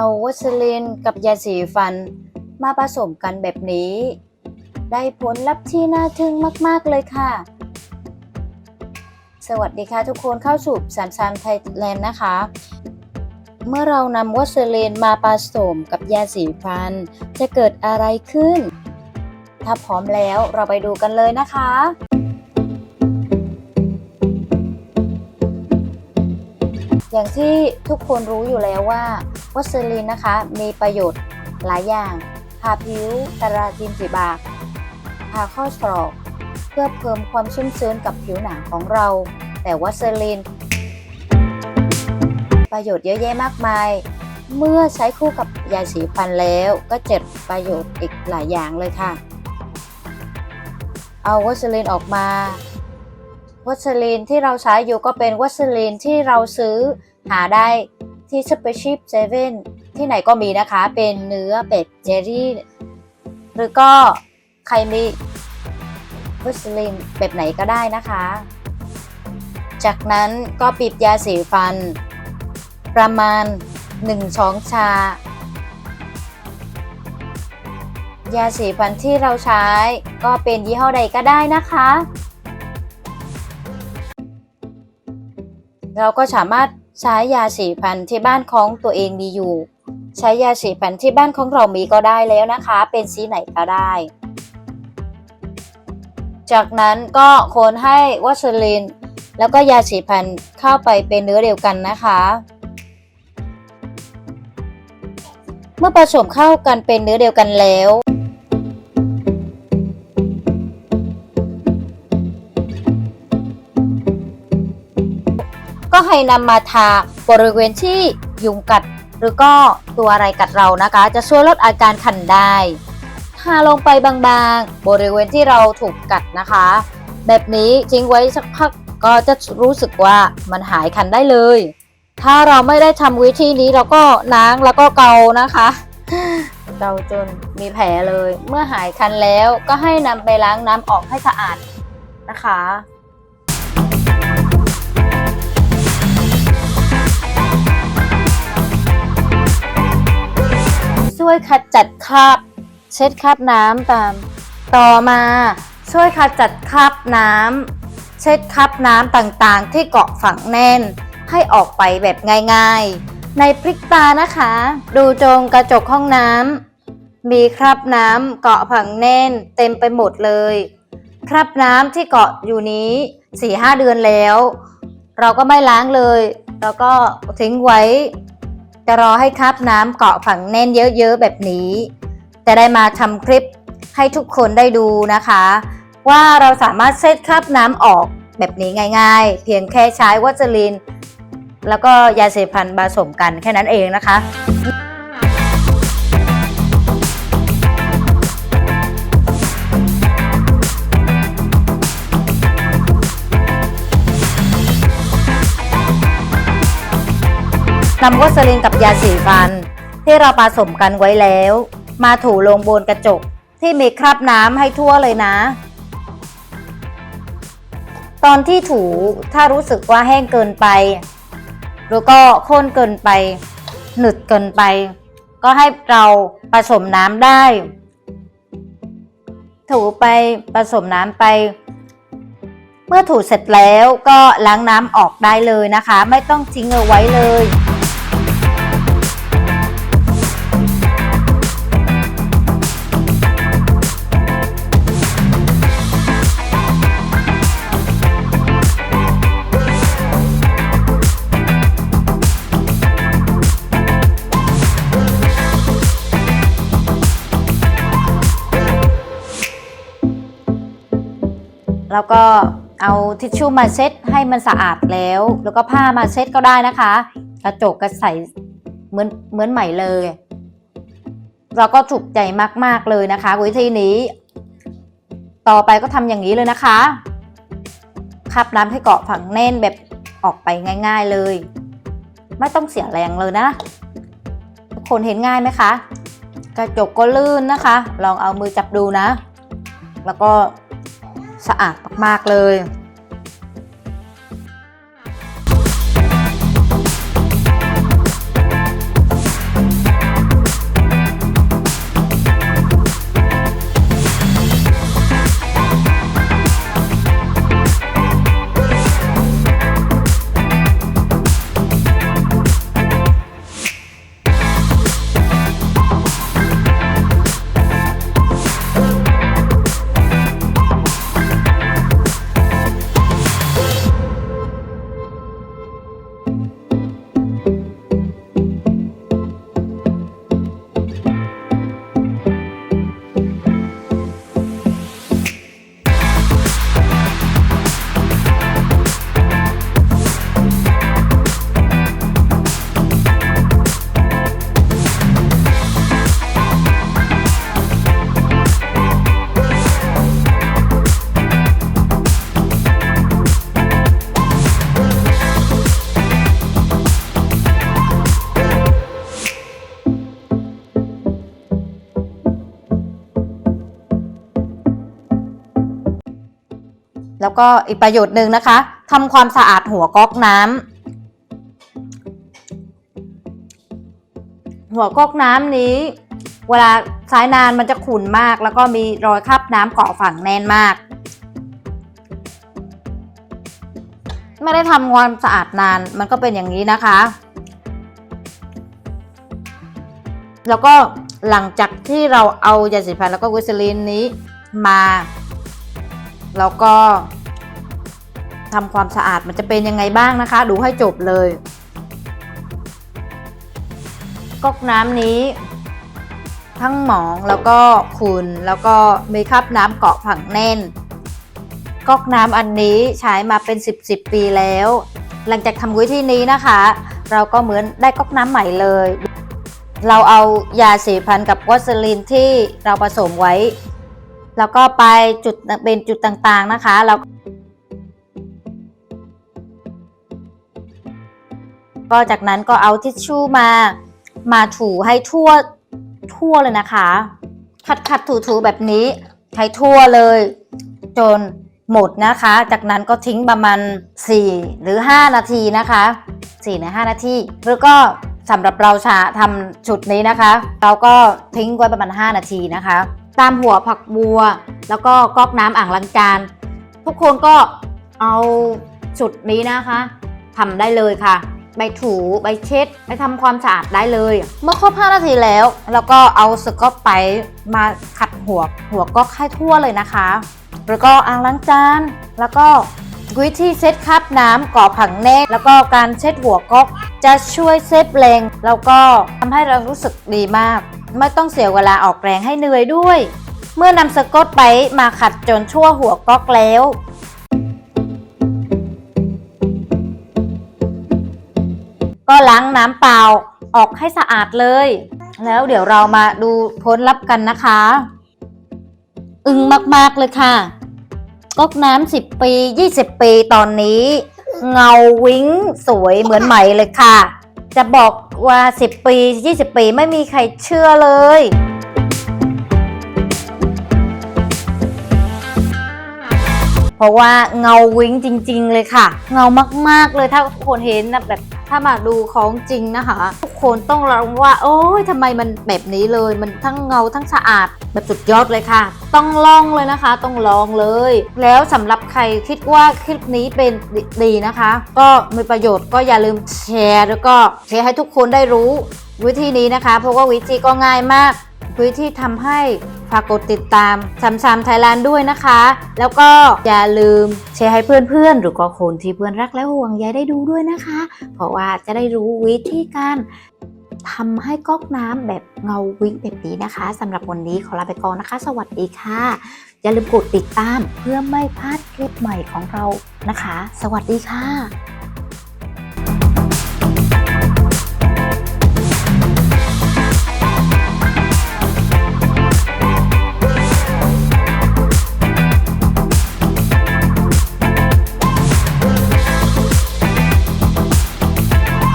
เอาวัสลินกับยาสีฟัน มาผสมกันแบบนี้ ได้ผลลัพธ์ที่น่าทึ่งมากๆเลยค่ะ สวัสดีค่ะทุกคนเข้าสู่สามสามไทยแลนด์นะคะ เมื่อเรานำวัสลินมาผสมกับยาสีฟัน จะเกิดอะไรขึ้น ถ้าพร้อมแล้วเราไปดูกันเลยนะคะ อย่างที่ทุกคนรู้อยู่แล้วว่าวัสลินนะคะมีประโยชน์หลายอย่างทาผิวตาราจินสีบากทาข้อศอก เพื่อเพิ่มความชุ่มชื้นกับผิวหนังของเรา แต่วัสลินประโยชน์เยอะแยะมากมาย เมื่อใช้คู่กับยาสีฟันแล้วก็เจ็ดประโยชน์อีกหลายอย่างเลยค่ะ เอาวัสลินออกมา วัสลีนที่เราใช้อยู่ก็เป็นวัสลีนที่เราซื้อหาได้ที่สเปชิปเซเว่นที่ไหนก็มีนะคะ เป็นเนื้อเป็ดเจลลี่หรือก็ใครมีวัสลีนแบบไหนก็ได้นะคะ จากนั้นก็ปิดยาสีฟัน ประมาณ 1 ช้อนชา ยาสีฟันที่เราใช้ก็เป็นยี่ห้อใดก็ได้นะคะ เราก็สามารถใช้ยาสีฟันที่บ้านของตัวเองมีอยู่ ใช้ยาสีฟันที่บ้านของเรามีก็ได้แล้วนะคะ เป็นสีไหนก็ได้ จากนั้นก็คนให้วัสลินแล้วก็ยาสีฟันเข้าไปเป็นเนื้อเดียวกันนะคะ เมื่อผสมเข้ากันเป็นเนื้อเดียวกันแล้ว นำมาทาบริเวณที่ยุงกัด หรือก็ตัวอะไรกัดเรานะคะ จะช่วยลดอาการคันได้ทาลงไปบางๆ บริเวณที่เราถูกกัดนะคะ แบบนี้ทิ้งไว้สักพักก็จะรู้สึกว่ามันหายคันได้เลย ถ้าเราไม่ได้ทำวิธีนี้เราก็ล้างแล้วก็เกานะคะเกาจนมีแผลเลย เมื่อหายคันแล้วก็ให้นำไปล้างน้ำออกให้สะอาดนะคะ ช่วยขจัดคราบเช็ดคราบน้ำตาม ต่อมาช่วยขจัดคราบน้ำเช็ดคราบน้ำต่างๆ ที่เกาะฝังแน่น ให้ออกไปแบบง่ายๆ ในพริกตานะคะ ดูจงกระจกห้องน้ำมีคราบน้ำเกาะฝังแน่นเต็มไปหมดเลย คราบน้ำที่เกาะอยู่นี้4ีหเดือนแล้ว เราก็ไม่ล้างเลย แล้วก็ทิ้งไว้ จะรอให้คราบน้ำเกาะฝังแน่นเยอะๆแบบนี้ จะได้มาทำคลิปให้ทุกคนได้ดูนะคะ ว่าเราสามารถเซตคราบน้ำออกแบบนี้ง่าย ๆ เพียงแค่ใช้วัสลิน แล้วก็ยาสีฟันผสมกันแค่นั้นเองนะคะำวัสลินกับยาสีฟัน ที่เราผสมกันไว้แล้ว มาถูลงบนกระจกที่มีคราบน้ำให้ทั่วเลยนะ ตอนที่ถูถ้ารู้สึกว่าแห้งเกินไป หรือก็ข้นเกินไป หนึดเกินไป ก็ให้เราผสมน้ำได้ ถูไปผสมน้ำไปเมื่อถูเสร็จแล้วก็ล้างน้ำออกได้เลยนะคะ ไม่ต้องทิ้งเอาไว้เลย แล้วก็เอาทิชชู่มาเช็ดให้มันสะอาดแล้ว แล้วก็ผ้ามาเช็ดก็ได้นะคะ กระจกก็ใส่เหมือนเหมือนใหม่เลย เราก็ถูกใจมากๆเลยนะคะวิธีนี้ ต่อไปก็ทำอย่างนี้เลยนะคะคับน้ำให้เกาะฝังแน่นแบบออกไปง่าย ๆเลย ไม่ต้องเสียแรงเลยนะทุกคนเห็นง่ายไหมคะ กระจกก็ลื่นนะคะ ลองเอามือจับดูนะ แล้วก็ สะอาดมากๆเลย แล้วก็อีกประโยชน์หนึ่งนะคะทำความสะอาดหัวก๊อกน้ำหัวก๊อกน้ำนี้ เวลาใช้นานมันจะขุ่นมาก แล้วก็มีรอยคราบน้ำเกาะฝังแน่นมาก ไม่ได้ทำความสะอาดนานมันก็เป็นอย่างนี้นะคะ แล้วก็หลังจากที่เราเอายาสีฟันแล้วก็วิสลีนนี้มา แล้วก็ทำความสะอาดมันจะเป็นยังไงบ้างนะคะ ดูให้จบเลยก๊อกน้ำนี้ ทั้งหมองแล้วก็ขุนแล้วก็มีคราบน้ำเกาะผังแน่นก๊อกน้ำอันนี้ใช้มาเป็น 10 10 ปีแล้ว หลังจากทำวิธีนี้นะคะ เราก็เหมือนได้ก๊อกน้ำใหม่เลย เราเอายาสีฟันกับวัสลินที่เราผสมไว้ แล้วก็ไปจุดเป็นจุดต่างๆนะคะแล้วก็จากนั้นก็เอาทิชชู่มามาถูให้ทั่วทั่วเลยนะคะ ขัดขัดถูถูๆแบบนี้ให้ทั่วเลย จนหมดนะคะ จากนั้นก็ทิ้งประมาณ 4 หรือ 5 นาทีนะคะ4ใน5นาทีแล้วก็สำหรับเราชาทำชุดนี้นะคะ เราก็ทิ้งไว้ประมาณ 5 นาทีนะคะ ตามหัวผักบัว แล้วก็ก๊อกน้ำอ่างล้างจาน ทุกคนก็เอาชุดนี้นะคะทำได้เลยค่ะไปถูไปเช็ดไปทำความสะอาดได้เลย เมื่อครบ 5 นาทีแล้ว แล้วก็เอาสกอตไปมาขัดหัวหัวก๊อกให้ทั่วเลยนะคะ แล้วก็อ่างล้างจาน แล้วก็วิธีเช็ดคราบน้ำก่อผังแน่แล้วก็การเช็ดหัวก๊อกจะช่วยเซฟแรงแล้วก็ทำให้เรารู้สึกดีมาก ไม่ต้องเสียเวลาออกแรงให้เหนื่อยด้วย เมื่อนำสกอตไปมาขัดจนชั่วหัวก๊อกแล้วก็ล้างน้ำเปล่าออกให้สะอาดเลย แล้วเดี๋ยวเรามาดูผลลัพธ์กันนะคะ อึ้งมากๆเลยค่ะ ก๊อกน้ำ10ปี 20 ปีตอนนี้ เงาวิ้งสวยเหมือนใหม่เลยค่ะ จะบอกว่า 10 ปี 20 ปีไม่มีใครเชื่อเลย เพราะว่าเงาวิ้งจริง ๆ เลยค่ะ เงามาก ๆ เลยถ้าคนเห็นนะแบบ ถ้ามาดูของจริงนะคะ ทุกคนต้องร้องว่า โอ้ยทำไมมันแบบนี้เลย มันทั้งเงาทั้งสะอาดแบบสุดยอดเลยค่ะ ต้องลองเลยนะคะ ต้องลองเลย แล้วสำหรับใครคิดว่าคลิปนี้เป็นดีนะคะ ก็มีประโยชน์ก็อย่าลืมแชร์ แล้วก็แชร์ให้ทุกคนได้รู้วิธีนี้นะคะ เพราะว่าวิธีก็ง่ายมาก วิธีทำให้ฝากกดติดตามซัมซัมไทยแลนด์ด้วยนะคะ แล้วก็อย่าลืมแชร์ให้เพื่อนๆ หรือก็คนที่เพื่อนรักและห่วงใยได้ดูด้วยนะคะ เพราะว่าจะได้รู้วิธีการทำให้ก๊อกน้ำแบบเงาวิ้งแบบนี้นะคะสำหรับวันนี้ขอลาไปก่อนนะคะ สวัสดีค่ะ อย่าลืมกดติดตามเพื่อไม่พลาดคลิปใหม่ของเรานะคะ สวัสดีค่ะ